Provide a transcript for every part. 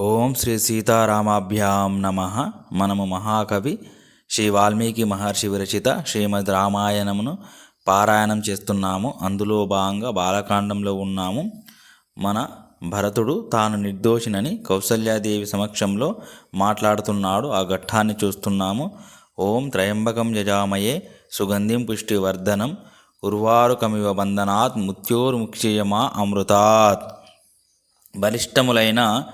ఓం శ్రీ సీతారామాభ్యాం నమ. మనము మహాకవి శ్రీ వాల్మీకి మహర్షి విరచిత శ్రీమద్ రామాయణమును పారాయణం చేస్తున్నాము. అందులో భాగంగా బాలకాండంలో ఉన్నాము. మన భరతుడు తాను నిర్దోషినని కౌసల్యాదేవి సమక్షంలో మాట్లాడుతున్నాడు. ఆ ఘట్టాన్ని చూస్తున్నాము. ఓం త్రయంబకం యజామయే సుగంధిం పుష్టివర్ధనం ఉర్వారుకమివ బంధనాత్ ముత్యోర్ముక్షయమా అమృతాత్. బలిష్టములైన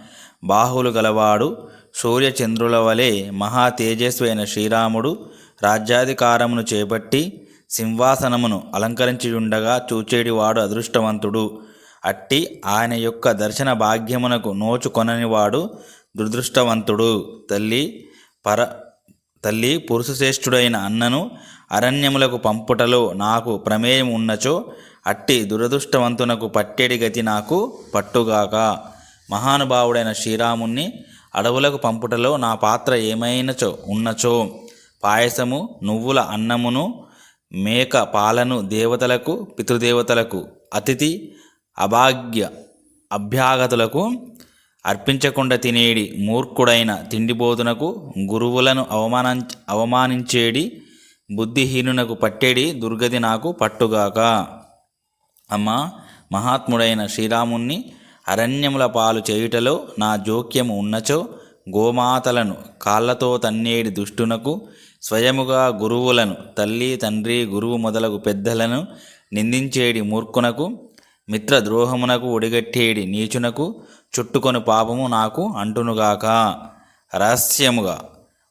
బాహులు గలవాడు సూర్యచంద్రుల వలె మహా తేజస్వి అయిన శ్రీరాముడు రాజ్యాధికారమును చేపట్టి సింహాసనమును అలంకరించియుండగా చూచేడివాడు అదృష్టవంతుడు. అట్టి ఆయన యొక్క దర్శన భాగ్యమునకు నోచుకొననివాడు దురదృష్టవంతుడు. తల్లి పర తల్లి పురుషశ్రేష్ఠుడైన అన్నను అరణ్యములకు పంపుటలో నాకు ప్రమేయం ఉన్నచో అట్టి దురదృష్టవంతునకు పట్టెడి గతి నాకు పట్టుగాక. మహానుభావుడైన శ్రీరాముణ్ణి అడవులకు పంపుటలో నా పాత్ర ఏమైనచో ఉన్నచో. పాయసము నువ్వుల అన్నమును మేక పాలను దేవతలకు పితృదేవతలకు అతిథి అభాగ్య అభ్యాగతులకు అర్పించకుండా తినేడి మూర్ఖుడైన తిండిబోతునకు గురువులను అవమానం అవమానించేడి బుద్ధిహీనునకు పట్టేడి దుర్గతి నాకు పట్టుగాక. అమ్మ మహాత్ముడైన శ్రీరాముణ్ణి అరణ్యముల పాలు చేయుటలో నా జోక్యము ఉన్నచో గోమాతలను కాళ్ళతో తన్నేడి దుష్టునకు స్వయముగా గురువులను తల్లి తండ్రి గురువు మొదలగు పెద్దలను నిందించేడి మూర్ఖునకు మిత్రద్రోహమునకు ఒడిగట్టేడి నీచునకు చుట్టుకొని పాపము నాకు అంటునుగాక. రహస్యముగా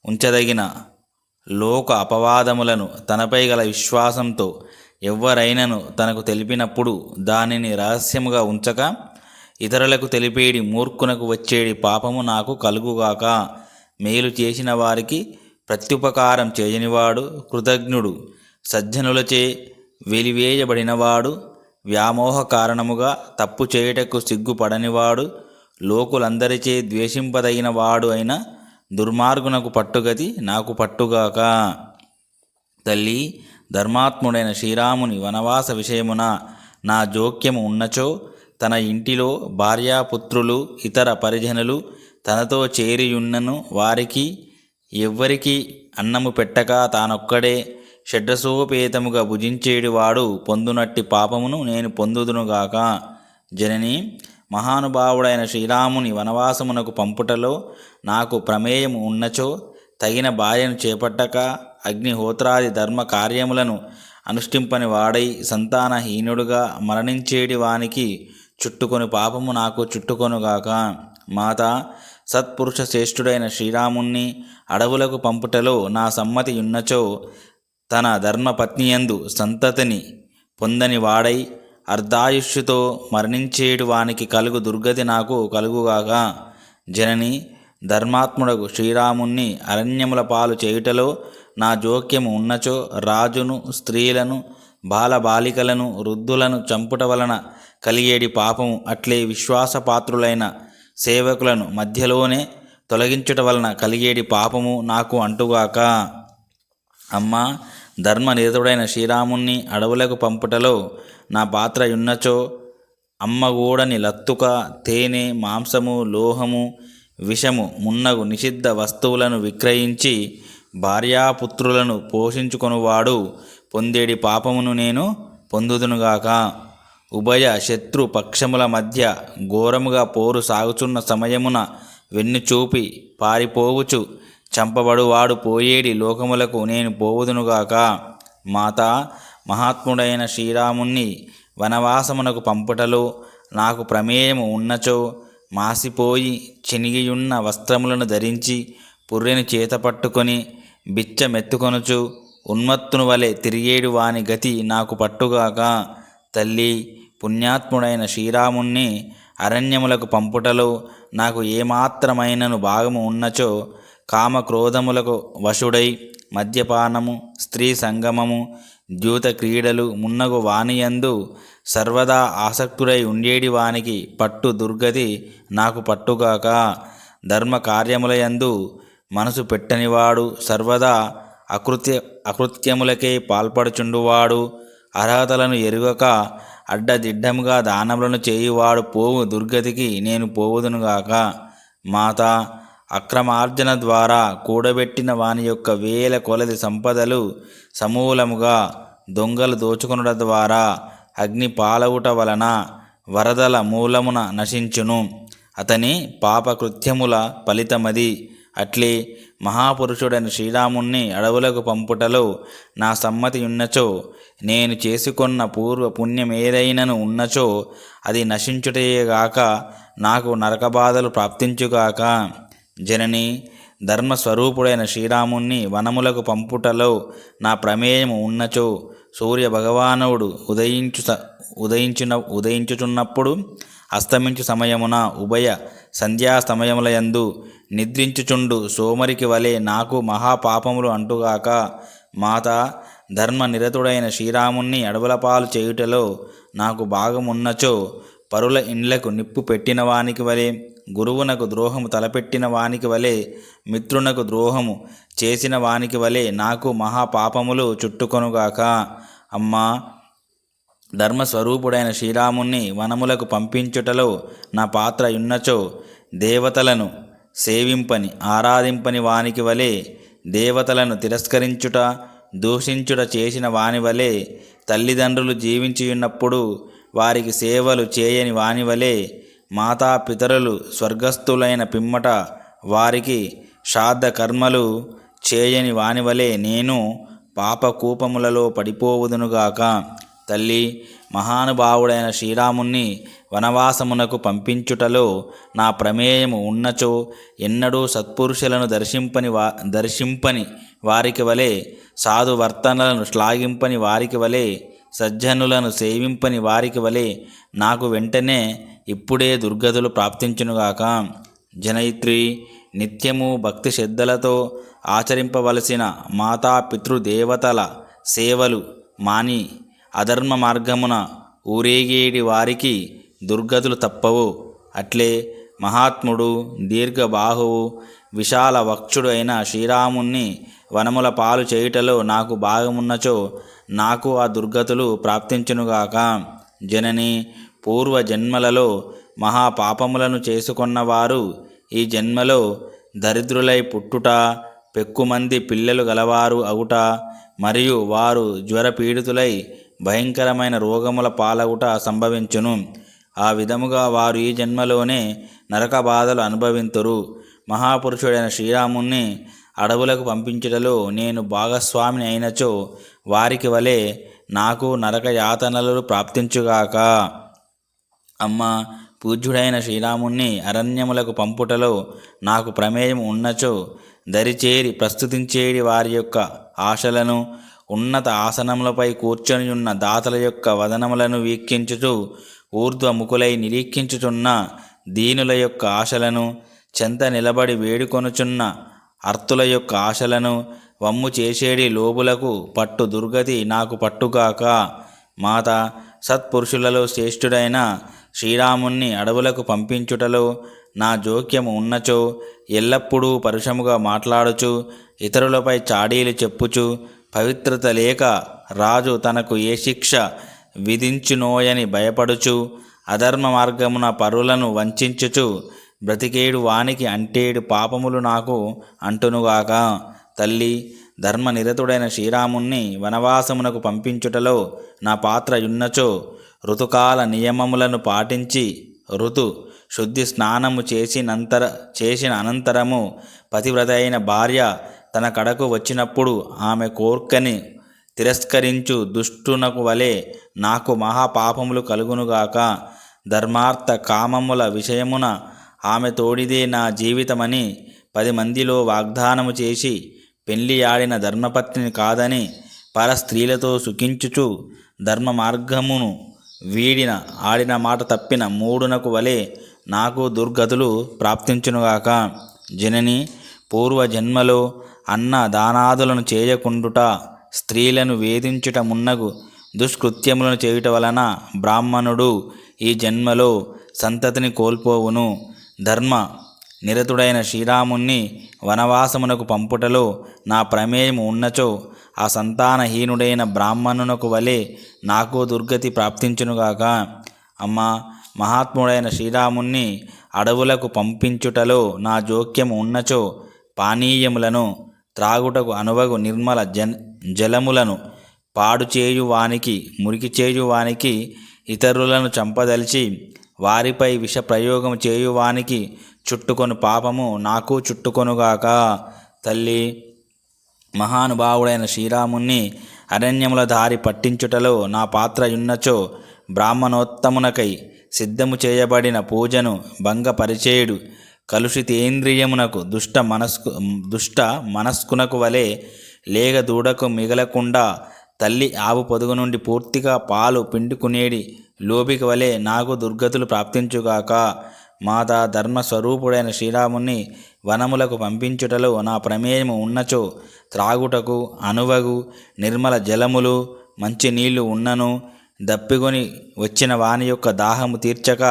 ఉంచదగిన లోక అపవాదములను తనపై గల విశ్వాసంతో ఎవ్వరైనను తనకు తెలిపినప్పుడు దానిని రహస్యముగా ఉంచక ఇతరులకు తెలిపేడి మూర్ఖునకు వచ్చేడి పాపము నాకు కలుగుగాక. మేలు చేసిన వారికి ప్రత్యుపకారం చేయనివాడు కృతజ్ఞుడు. సజ్జనులచే వెలివేయబడినవాడు వ్యామోహ కారణముగా తప్పు చేయుటకు సిగ్గుపడనివాడు. లోకులందరిచే ద్వేషింపదగిన వాడు అయిన దుర్మార్గునకు పట్టుగతి నాకు పట్టుగాక. తల్లి ధర్మాత్ముడైన శ్రీరాముని వనవాస విషయమున నా జోక్యము ఉన్నచో తన ఇంటిలో భార్యాపుత్రులు ఇతర పరిజనులు తనతో చేరియున్నను వారికి ఎవ్వరికి అన్నము పెట్టక తానొక్కడే షడ్రసోపేతముగా భుజించేడివాడు పొందునట్టి పాపమును నేను పొందుదునుగాక. జనని మహానుభావుడైన శ్రీరాముని వనవాసమునకు పంపుటలో నాకు ప్రమేయం ఉన్నచో తగిన భార్యను చేపట్టక అగ్నిహోత్రాది ధర్మ కార్యములను అనుష్ఠింపని వాడై సంతానహీనుడుగా మరణించేడి వానికి చుట్టుకొని పాపము నాకు చుట్టుకొనుగాక మాత సత్పురుష శ్రేష్ఠుడైన శ్రీరాముణ్ణి అడవులకు పంపుటలో నా సమ్మతి ఉన్నచో తన ధర్మపత్నియందు సంతతిని పొందని వాడై అర్ధాయుష్యుతో మరణించేడు వానికి కలుగు దుర్గతి నాకు కలుగుగాక జనని ధర్మాత్ముడకు శ్రీరాముణ్ణి అరణ్యముల పాలు చేయుటలో నా జోక్యము ఉన్నచో రాజును స్త్రీలను బాలబాలికలను వృద్ధులను చంపుట వలన కలిగేడి పాపము అట్లే విశ్వాసపాత్రులైన సేవకులను మధ్యలోనే తొలగించుట వలన కలిగేడి పాపము నాకు అంటుగాక. అమ్మా ధర్మనిరతుడైన శ్రీరాముణ్ణి అడవులకు పంపుటలో నా పాత్ర ఉన్నచో అమ్మగూడని లత్తుక తేనె మాంసము లోహము విషము మున్నగు నిషిద్ధ వస్తువులను విక్రయించి భార్యాపుత్రులను పోషించుకొనువాడు పొందేడి పాపమును నేను పొందుదునుగాక. ఉభయ శత్రు పక్షముల మధ్య ఘోరముగా పోరు సాగుచున్న సమయమున వెన్ను చూపి పారిపోవుచు చంపబడువాడు పోయేడి లోకములకు నేను పోవుదునుగాక. మాత మహాత్ముడైన శ్రీరాముణ్ణి వనవాసమునకు పంపుటలో నాకు ప్రమేయము ఉన్నచో మాసిపోయి చినిగియున్న వస్త్రములను ధరించి పుర్రెని చేత పట్టుకొని బిచ్చమెత్తుకొనుచు ఉన్మత్తును వలె తిరిగేడు వాని గతి నాకు పట్టుగాక తల్లి! పుణ్యాత్ముడైన శ్రీరాముణ్ణి అరణ్యములకు పంపుటలో నాకు ఏమాత్రమైనను భాగము ఉన్నచో కామక్రోధములకు వశుడై మద్యపానము స్త్రీ సంగమము ద్యూత క్రీడలు మున్నగు వానియందు సర్వదా ఆసక్తుడై ఉండేడి వానికి పట్టు దుర్గతి నాకు పట్టుగాక ధర్మ కార్యములయందు మనసు పెట్టనివాడు సర్వదా అకృత్య అకృత్యములకే పాల్పడుచుండువాడు. అర్హతలను ఎరుగక అడ్డదిడ్డముగా దానములను చేయువాడు పోవు దుర్గతికి నేను పోవుదునుగాక. మాత అక్రమార్జన ద్వారా కూడబెట్టిన వాని యొక్క వేల కొలది సంపదలు సమూలముగా దొంగలు దోచుకొనుట ద్వారా అగ్ని పాలవుట వలన వరదల మూలమున నశించును. అతని పాపకృత్యముల ఫలితమది. అట్లే మహాపురుషుడైన శ్రీరాముణ్ణి అడవులకు పంపుటలో నా సమ్మతి ఉన్నచో నేను చేసుకున్న పూర్వ పుణ్యం ఏదైనను ఉన్నచో అది నశించుటయేగాక నాకు నరకబాధలు ప్రాప్తించుగాక. జనని ధర్మస్వరూపుడైన శ్రీరాముణ్ణి వనములకు పంపుటలో నా ప్రమేయము ఉన్నచో సూర్య భగవానుడు ఉదయించు ఉదయించిన ఉదయించుచున్నప్పుడు అస్తమించు సమయమున ఉభయ సంధ్యా సమయములయందు నిద్రించుచుండు సోమరికి వలె నాకు మహాపాపములు అంటుగాక మాత ధర్మ నిరతుడైన శ్రీరాముణ్ణి అడవులపాలు చేయుటలో నాకు భాగమున్నచో పరుల ఇండ్లకు నిప్పు పెట్టిన వానికి వలె గురువునకు ద్రోహము తలపెట్టిన వానికి వలె మిత్రునకు ద్రోహము చేసిన వానికి వలె నాకు మహాపాపములు చుట్టుకొనుగాక. అమ్మా ధర్మస్వరూపుడైన శ్రీరాముణ్ణి వనములకు పంపించుటలో నా పాత్ర ఉన్నచో దేవతలను సేవింపని ఆరాధింపని వానికి వలె దేవతలను తిరస్కరించుట దూషించుట చేసిన వాని వలె తల్లిదండ్రులు జీవించియున్నప్పుడు వారికి సేవలు చేయని వాని వలె మాతాపితరులు స్వర్గస్థులైన పిమ్మట వారికి శ్రాద్ధ కర్మలు చేయని వాని వలె నేను పాపకూపములలో పడిపోవుదునుగాక. తల్లి మహానుభావుడైన శ్రీరాముణ్ణి వనవాసమునకు పంపించుటలో నా ప్రమేయము ఉన్నచో ఎన్నడూ సత్పురుషులను దర్శింపని వా దర్శింపని వారికి వలె సాధువర్తనలను శ్లాఘింపని వారికి వలె సజ్జనులను సేవింపని వారికి వలె నాకు వెంటనే ఇప్పుడే దుర్గతులు ప్రాప్తించునుగాక. జనయిత్రి నిత్యము భక్తి శ్రద్ధలతో ఆచరింపవలసిన మాతా పితృదేవతల సేవలు మాని అధర్మ మార్గమున ఊరేగేడి వారికి దుర్గతులు తప్పవు. అట్లే మహాత్ముడు దీర్ఘబాహువు విశాల వక్షుడు అయిన శ్రీరాముణ్ణి వనముల పాలు చేయుటలో నాకు భాగమున్నచో నాకు ఆ దుర్గతులు ప్రాప్తించునుగాక. జనని పూర్వ జన్మలలో మహాపాపములను చేసుకొన్నవారు ఈ జన్మలో దరిద్రులై పుట్టుట పెక్కుమంది పిల్లలు గలవారు అగుట మరియు వారు జ్వరపీడితులై భయంకరమైన రోగముల పాలగుట సంభవించును. ఆ విధముగా వారు ఈ జన్మలోనే నరక బాధలు అనుభవింతురు. మహాపురుషుడైన శ్రీరాముణ్ణి అడవులకు పంపించుటలో నేను భాగస్వామిని అయినచో వారికి వలె నాకు నరక యాతనలు ప్రాప్తించుగాక. అమ్మ పూజ్యుడైన శ్రీరాముణ్ణి అరణ్యములకు పంపుటలో నాకు ప్రమేయం ఉన్నచో దరిచేరి ప్రస్తుతించేడి వారి యొక్క ఆశలను ఉన్నత ఆసనములపై కూర్చొని ఉన్న దాతల యొక్క వదనములను వీక్షించుచు ఊర్ధ్వముఖులై నిరీక్షించుచున్న దీనుల యొక్క ఆశలను చెంత నిలబడి వేడుకొనుచున్న అర్తుల యొక్క ఆశలను వమ్ము చేసేడి లోబులకు పట్టు దుర్గతి నాకు పట్టుగాక. మాత సత్పురుషులలో శ్రేష్ఠుడైన శ్రీరాముణ్ణి అడవులకు పంపించుటలో నా జోక్యము ఉన్నచో ఎల్లప్పుడూ పరుషముగా మాట్లాడుచు ఇతరులపై చాడీలు చెప్పుచు పవిత్రత లేక రాజు తనకు ఏ శిక్ష విధించునోయని భయపడుచు అధర్మ మార్గమున పరులను వంచించుచు బ్రతికేడు వానికి అంటేడు పాపములు నాకు అంటునుగాక. తల్లి ధర్మనిరతుడైన శ్రీరాముణ్ణి వనవాసమునకు పంపించుటలో నా పాత్ర యున్నచో ఋతుకాల నియమములను పాటించి ఋతు శుద్ధి స్నానము చేసినంతర చేసిన అనంతరము పతివ్రత అయిన భార్య తన కడకు వచ్చినప్పుడు ఆమె కోర్కని తిరస్కరించు దుష్టునకు వలె నాకు మహాపాపములు కలుగునుగాక. ధర్మార్థ కామముల విషయమున ఆమె తోడిదే నా జీవితమని పది మందిలో వాగ్దానము చేసి పెళ్ళి ఆడిన ధర్మపత్నిని కాదని పర స్త్రీలతో సుఖించుచు ధర్మ మార్గమును వీడిన ఆడిన మాట తప్పిన మూడునకు వలె నాకు దుర్గతులు ప్రాప్తించునుగాక. జనని పూర్వజన్మలో అన్న దానాదులను చేయకుండుట స్త్రీలను వేధించుట మున్నగు దుష్కృత్యములను చేయుట వలన బ్రాహ్మణుడు ఈ జన్మలో సంతతిని కోల్పోవును. ధర్మ నిరతుడైన శ్రీరాముణ్ణి వనవాసమునకు పంపుటలో నా ప్రమేయం ఉన్నచో ఆ సంతానహీనుడైన బ్రాహ్మణునకు వలె నాకు దుర్గతి ప్రాప్తించునుగాక. అమ్మా మహాత్ముడైన శ్రీరాముణ్ణి అడవులకు పంపించుటలో నా జోక్యం ఉన్నచో పానీయములను త్రాగుటకు అనువగు నిర్మల జన్ జలములను పాడు చేయు వానికి మురికి చేయు వానికి ఇతరులను చంపదలిచి వారిపై విష ప్రయోగం చేయువానికి చుట్టుకొని పాపము నాకు చుట్టుకొనుగాక. తల్లి మహానుభావుడైన శ్రీరాముణ్ణి అరణ్యముల దారి పట్టించుటలో నా పాత్ర యున్నచో బ్రాహ్మణోత్తమునకై సిద్ధము చేయబడిన పూజను భంగపరిచేయుడు. కలుషితేంద్రియమునకు దుష్ట మనస్కు దుష్ట మనస్కునకు వలె లేగ దూడకు మిగలకుండా తల్లి ఆవు పొదుగు నుండి పూర్తిగా పాలు పిండుకునేడి లోబికి వలె నాకు దుర్గతులు ప్రాప్తించుగాక. మాతా ధర్మస్వరూపుడైన శ్రీరాముని వనములకు పంపించుటలో నా ప్రమేయము ఉన్నచో త్రాగుటకు అనువగు నిర్మల జలములు మంచి నీళ్ళు ఉన్నను. దప్పిగొని వచ్చిన వాని యొక్క దాహము తీర్చక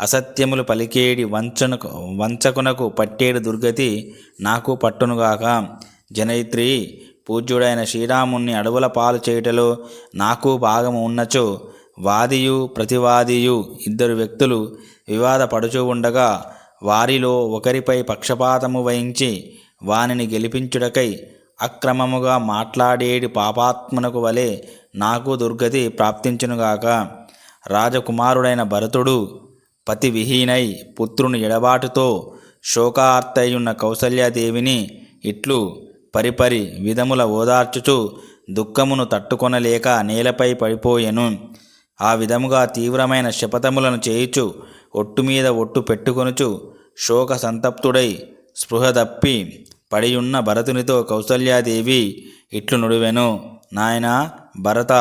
అసత్యములు పలికేడి వంచనకు వంచకునకు పట్టేడు దుర్గతి నాకు పట్టునుగాక. జనయిత్రి పూజ్యుడైన శ్రీరాముణ్ణి అడవుల పాలు చేయుటలో నాకు భాగము ఉన్నచో వాదియు ప్రతివాదియు ఇద్దరు వ్యక్తులు వివాదపడుచూ ఉండగా వారిలో ఒకరిపై పక్షపాతము వహించి వానిని గెలిపించుటకై అక్రమముగా మాట్లాడేడి పాపాత్మనకు వలె నాకు దుర్గతి ప్రాప్తించునుగాక. రాజకుమారుడైన భరతుడు పతి విహీనై పుత్రుని ఎడబాటుతో శోకార్తయున్న కౌసల్యాదేవిని ఇట్లు పరిపరి విధముల ఓదార్చుచు దుఃఖమును తట్టుకొనలేక నేలపై పడిపోయెను. ఆ విధముగా తీవ్రమైన శపథములను చేయుచు ఒట్టు మీద ఒట్టు పెట్టుకొనుచు శోక సంతప్తుడై స్పృహ తప్పి పడియున్న భరతునితో కౌసల్యాదేవి ఇట్లు నుడివెను నాయనా భరత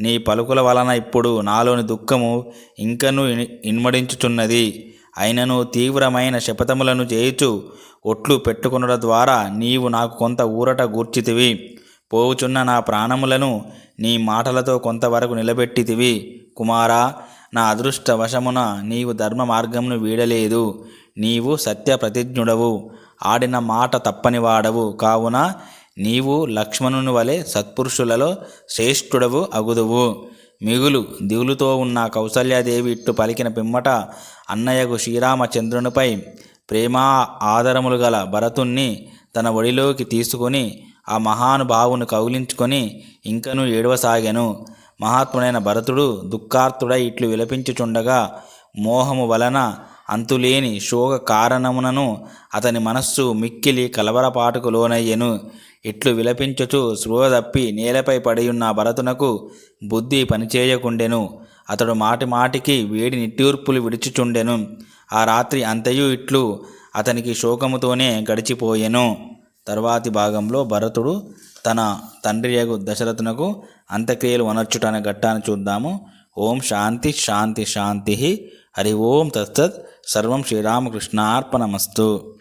నీ పలుకుల వలన ఇప్పుడు నాలోని దుఃఖము ఇంకనూ ఇన్మడించుచున్నది. అయినను తీవ్రమైన శపథములను చేయుచు ఒట్లు పెట్టుకునడం ద్వారా నీవు నాకు కొంత ఊరట గూర్చితివి. పోవుచున్న నా ప్రాణములను నీ మాటలతో కొంతవరకు నిలబెట్టితివి. కుమారా నా అదృష్టవశమున నీవు ధర్మ మార్గమును వీడలేదు. నీవు సత్య ప్రతిజ్ఞుడవు. ఆడిన మాట తప్పనివాడవు. కావున నీవు లక్ష్మణుని వలె సత్పురుషులలో శ్రేష్ఠుడవు అగుదువు. మిగులు దిగులుతో ఉన్న కౌసల్యాదేవి ఇట్టు పలికిన పిమ్మట అన్నయ్యకు శ్రీరామచంద్రునిపై ప్రేమా ఆదరములు గల భరతుణ్ణి తన ఒడిలోకి తీసుకొని ఆ మహానుభావును కౌలించుకొని ఇంకనూ ఏడవసాగాను. మహాత్ముడైన భరతుడు దుఃఖార్తుడై ఇట్లు విలపించుచుండగా మోహము వలన అంతులేని శోక కారణమునను అతని మనస్సు మిక్కిలి కలవరపాటుకు లోనయ్యెను. ఇట్లు విలపించుచు స్పృహ తప్పి నేలపై పడియున్న భరతునకు బుద్ధి పనిచేయకుండెను. అతడు మాటి మాటికి వేడి నిట్టూర్పులు విడుచుచుండెను. ఆ రాత్రి అంతయు ఇట్లు అతనికి శోకముతోనే గడిచిపోయెను. తర్వాతి భాగంలో భరతుడు తన తండ్రి యగు దశరథునకు అంత్యక్రియలు వనర్చుట అనే ఘట్టాన్ని చూద్దాము. ఓం శాంతి శాంతి శాంతి. హరి ఓం తత్సత్. సర్వం శ్రీరామకృష్ణార్పణమస్తు.